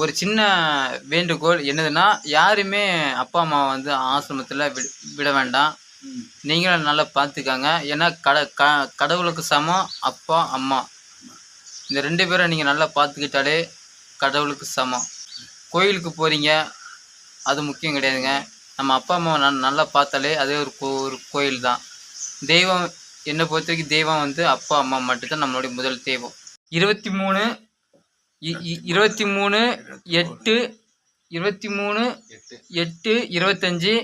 ஒரு சின்ன வேண்டுகோள் என்னதுன்னா யாருமே அப்பா அம்மா வந்து ஆசிரமத்தில் விட விட வேண்டாம். நீங்களும் நல்லா பார்த்துக்காங்க. ஏன்னா கட க கடவுளுக்கு சமம் அப்பா அம்மா. இந்த ரெண்டு பேரை நீங்கள் நல்லா பார்த்துக்கிட்டாலே கடவுளுக்கு சமம். கோயிலுக்கு போகிறீங்க அது முக்கியம் கிடையாதுங்க. நம்ம அப்பா அம்மாவை நான் நல்லா பார்த்தாலே அதே ஒரு கோ ஒரு கோயில் தான். தெய்வம் என்னை பொறுத்த வரைக்கும் தெய்வம் வந்து அப்பா அம்மா மட்டும்தான் நம்மளுடைய முதல் தெய்வம். இருபத்தி மூணு இருபத்தி மூணு எட்டு இருபத்தி மூணு எட்டு இருபத்தஞ்சி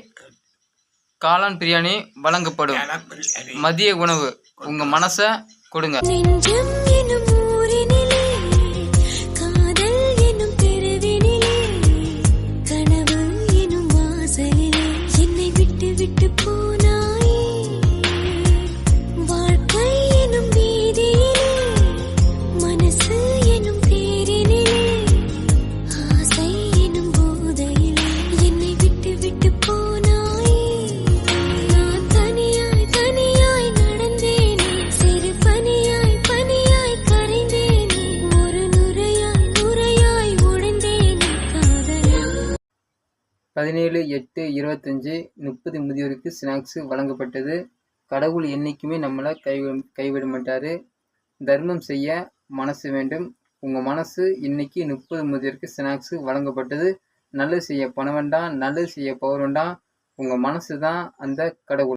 காளான் பிரியாணி வழங்கப்படும். மதிய உணவு உங்கள் மனசை கொடுங்க. என்னை விட்டு விட்டு பதினேழு எட்டு இருபத்தஞ்சி முப்பது முதியோருக்கு ஸ்நாக்ஸு வழங்கப்பட்டது. கடவுள் என்றைக்குமே நம்மளை கைவி கைவிட மாட்டார். தர்மம் செய்ய மனசு வேண்டும். உங்கள் மனசு இன்னைக்கு முப்பது முதியோருக்கு ஸ்நாக்ஸு வழங்கப்பட்டது. நல்லது செய்ய பணம் வேண்டாம் நல்லது செய்ய பவர் வேண்டாம் உங்கள் மனசு தான் அந்த கடவுள்.